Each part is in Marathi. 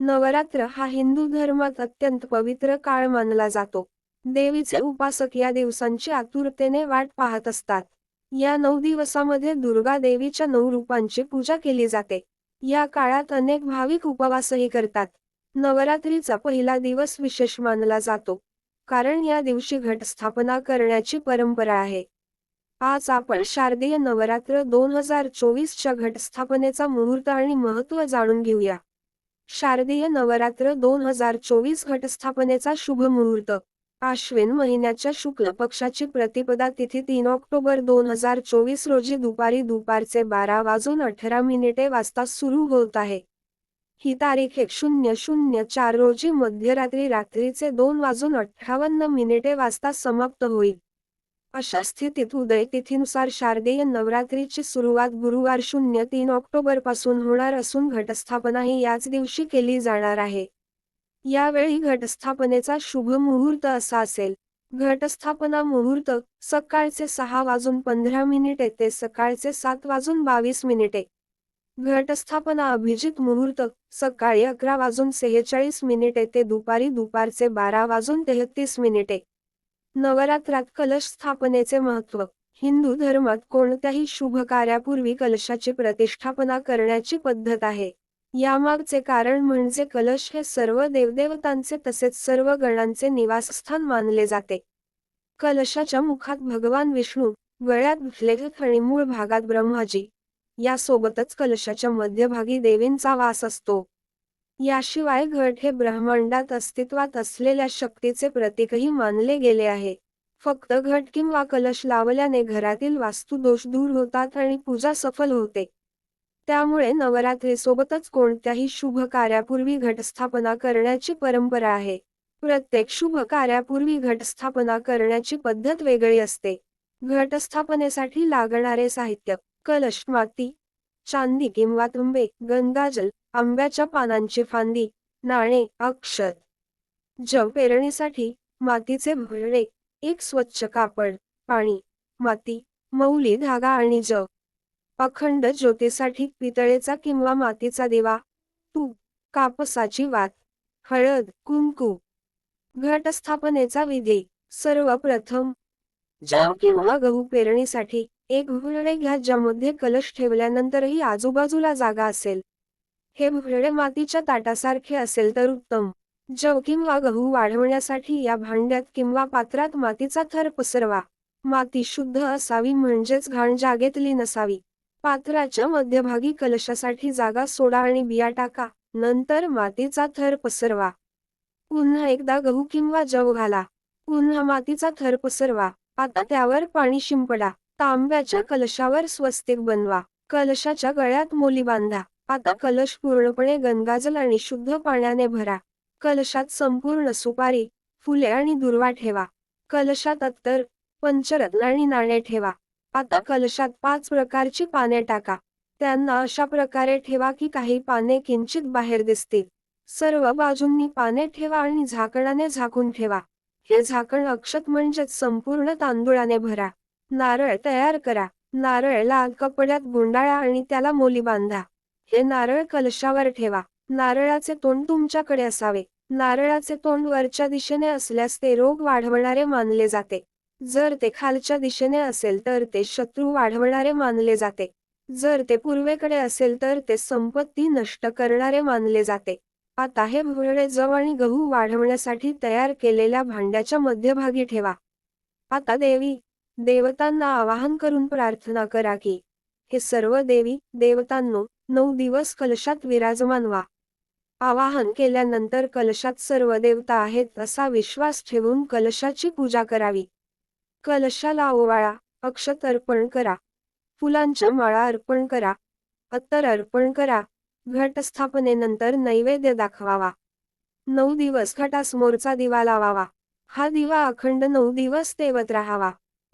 नवरात्र हा हिंदू धर्मात अत्यंत पवित्र काळ मानला जातो. देवीचे उपासक या दिवसांची आतुरतेने वाट पाहत असतात. या नऊ दिवसामध्ये दुर्गा देवीच्या नऊ रूपांची पूजा केली जाते. या काळात अनेक भाविक उपवासही करतात. नवरात्रीचा पहिला दिवस विशेष मानला जातो. कारण या दिवशी घटस्थापना करण्याची परंपरा आहे. आज आपण शारदीय नवरात्र दोन हजार चोवीसच्या घटस्थापनेचा मुहूर्त आणि महत्त्व जाणून घेऊया. शारदीय नवरात्र दोन हजार चोवीस घटस्थापनेचा शुभ मुहूर्त. आश्विन महिन्याच्या शुक्ल पक्षाची प्रतिपदा तिथी तीन ऑक्टोबर दोन हजार चोवीस रोजी दुपारी दुपारचे बारा वाजून अठरा मिनिटे वाजता सुरू होत आहे. ही तारीख एक शून्य शून्य चार रोजी मध्यरात्री रात्रीचे दोन वाजून अठ्ठावन्न मिनिटे वाजता समाप्त होईल. अशा स्थितीत उदय तिथीनुसार शारदीय नवरात्रीची सुरुवात गुरुवार शून्य तीन ऑक्टोबरपासून होणार असून घटस्थापनाही याच दिवशी केली जाणार आहे. यावेळी घटस्थापनेचा शुभ मुहूर्त असा असेल. घटस्थापना मुहूर्त सकाळचे सहा वाजून पंधरा मिनिटे ते सकाळचे सात वाजून बावीस मिनिटे. घटस्थापना अभिजित मुहूर्त सकाळी अकरा वाजून सेहेचाळीस मिनिटे ते दुपारी दुपारचे बारा वाजून तेहतीस मिनिटे. नवरात्रात कलश स्थापनेचे महत्त्व. हिंदू धर्मात कोणत्याही शुभ कार्यापूर्वी कलशाची प्रतिष्ठापना करण्याची पद्धत आहे. यामागचे कारण म्हणजे कलश हे सर्व देवदेवतांचे तसेच सर्व गणांचे निवासस्थान मानले जाते. कलशाच्या मुखात भगवान विष्णू गळ्यात लेखक आणि मूळ भागात ब्रह्माजी. यासोबतच कलशाच्या मध्यभागी देवींचा वास असतो. याशिवाय घट हे ब्रह्मांडात अस्तित्वात असलेल्या शक्तीचे प्रतीकही मानले गेले आहे. फक्त घट किंवा कलश लावल्याने घरातील वास्तुदोष दूर होतात आणि पूजा सफल होते. त्यामुळे नवरात्रीसोबतच कोणत्याही शुभ कार्यापूर्वी घटस्थापना करण्याची परंपरा आहे. प्रत्येक शुभ कार्यापूर्वी घटस्थापना करण्याची पद्धत वेगळी असते. घटस्थापनेसाठी लागणारे साहित्य कलश माती चांदी किंवा तुंबे गंगाजल आंब्याच्या पानांची फांदी नाणे अक्षर जव पेरणीसाठी मातीचे भरणे एक स्वच्छ कापड पाणी माती मौली धागा आणि जव अखंड ज्योतीसाठी पितळेचा किंवा मातीचा दिवा तूप कापसाची वात हळद कुंकू. घटस्थापनेचा विधी सर्वप्रथम. जव किंवा गहू पेरणीसाठी एक भुरडे घ्या ज्यामध्ये कलश ठेवल्यानंतरही आजूबाजूला जागा असेल. हे भुरडे मातीच्या ताटासारखे असेल तर उत्तम. जव किंवा गहू वाढवण्यासाठी या भांड्यात किंवा पात्रात मातीचा थर पसरवा. माती शुद्ध असावी म्हणजेच घाण जागेतली नसावी. पात्राच्या मध्यभागी कलशासाठी जागा सोडा आणि बिया टाका नंतर मातीचा थर पसरवा. पुन्हा एकदा गहू किंवा जव घाला. पुन्हा मातीचा थर पसरवा. आता त्यावर पाणी शिंपडा. तांब्याच्या कलशावर स्वस्तिक बनवा. कलशाच्या गळ्यात मोली बांधा. आता कलश पूर्णपणे गंगाजल आणि शुद्ध पाण्याने भरा. कलशात संपूर्ण सुपारी फुले आणि दुर्वा ठेवा. कलशात अत्तर पंचरत्न आणि नाणे ठेवा. आता कलशात पाच प्रकारची पाने टाका. त्यांना अशा प्रकारे ठेवा की काही पाने किंचित बाहेर दिसतील. सर्व बाजूंनी पाने ठेवा आणि झाकणाने झाकून ठेवा. हे झाकण अक्षत म्हणजेच संपूर्ण तांदुळाने भरा. नारळ तयार करा. नारळ लाल कपड्यात गुंडाळा आणि त्याला मोली बांधा. हे नारळ कलशावर ठेवा. नारळाचे तोंड तुमच्याकडे असावे. नारळाचे तोंड वरच्या दिशेने असल्यास ते रोग वाढवणारे मानले जाते. जर ते खालच्या दिशेने असेल तर ते शत्रू वाढवणारे मानले जाते. जर ते पूर्वेकडे असेल तर ते संपत्ती नष्ट करणारे मानले जाते. आता हे भुरळे जव आणि गहू वाढवण्यासाठी तयार केलेल्या भांड्याच्या मध्यभागी ठेवा. आता देवी देवतांना आवाहन करून प्रार्थना करा की हे सर्व देवी देवतांनो नऊ दिवस कलशात विराजमान व्हा. आवाहन केल्यानंतर कलशात सर्व देवता आहेत असा विश्वास ठेवून कलशाची पूजा करावी. कलशाला ओवाळा अक्षत अर्पण करा. फुलांच्या माळा अर्पण करा. अत्तर अर्पण करा. घटस्थापनेनंतर नैवेद्य दाखवावा. नऊ दिवस घटासमोरचा दिवा लावावा. हा दिवा अखंड नऊ दिवस तेवत राहावा.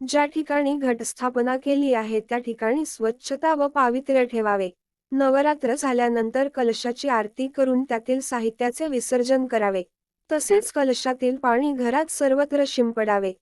ज्या ठिकाणी घटस्थापना केली आहे त्या ठिकाणी स्वच्छता व पावित्र्य ठेवावे. नवरात्र झाल्यानंतर कलशाची आरती करून त्यातील साहित्याचे विसर्जन करावे. तसेच कलशातील पाणी घरात सर्वत्र शिंपडावे.